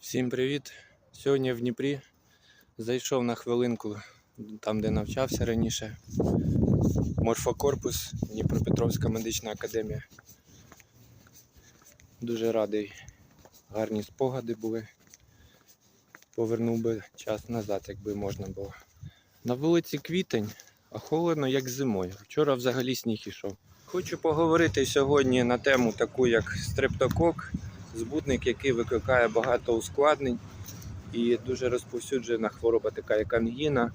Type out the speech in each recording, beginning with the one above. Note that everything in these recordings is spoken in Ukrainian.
Всім привіт! Сьогодні в Дніпрі зайшов на хвилинку там, де навчався раніше. Морфокорпус, Дніпропетровська медична академія. Дуже радий. Гарні спогади були. Повернув би час назад, якби можна було. На вулиці квітень, а холодно, як зимою. Вчора взагалі сніг ішов. Хочу поговорити сьогодні на тему таку, як стрептокок, збутник, який викликає багато ускладнень і дуже розповсюджена хвороба, така як ангіна.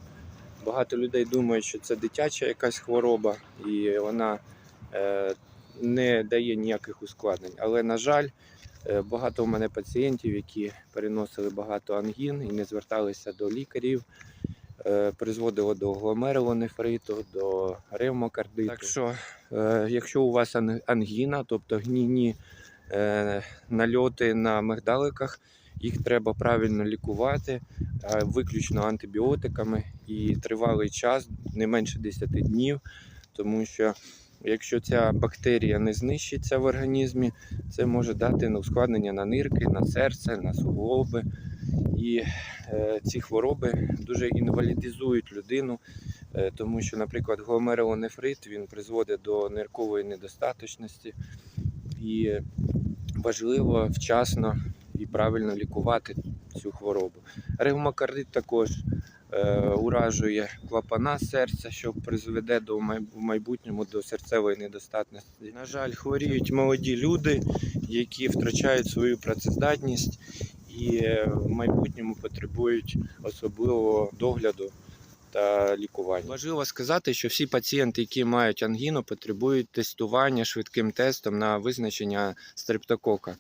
Багато людей думають, що це дитяча якась хвороба, і вона е, не дає ніяких ускладнень. Але, на жаль, е, багато у мене пацієнтів, які переносили багато ангін і не зверталися до лікарів, е, призводило до гломерулонефриту, до ревмокардиту. Так що, якщо у вас ангіна, тобто гнійні нальоти на мигдаликах, їх треба правильно лікувати, е, виключно антибіотиками і тривалий час, не менше 10 днів, тому що якщо ця бактерія не знищиться в організмі, це може дати ускладнення на нирки, на серце, на суглоби. І е, ці хвороби дуже інвалідизують людину, е, тому що, наприклад, гломерулонефрит він призводить до ниркової недостаточності. І важливо вчасно і правильно лікувати цю хворобу. Ревмокардит також е, уражує клапана серця, що призведе до в майбутньому до серцевої недостатності. На жаль, хворіють молоді люди, які втрачають свою працездатність і е, в майбутньому потребують особливого догляду та лікування. Важливо сказати, що всі пацієнти, які мають ангіну, потребують тестування швидким тестом на визначення стрептокока.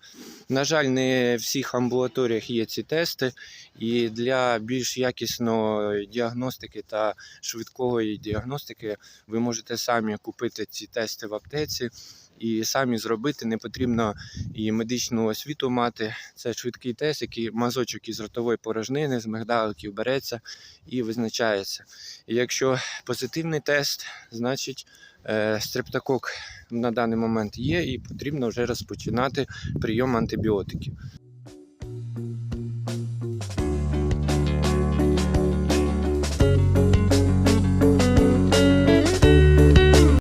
На жаль, не в всіх амбулаторіях є ці тести, і для більш якісної діагностики та швидкої діагностики ви можете самі купити ці тести в аптеці. І самі зробити не потрібно і медичну освіту мати. Це швидкий тест, який мазочок із ротової порожнини, з мигдаликів береться і визначається. І якщо позитивний тест, значить е, стрептокок на даний момент є, і потрібно вже розпочинати прийом антибіотиків.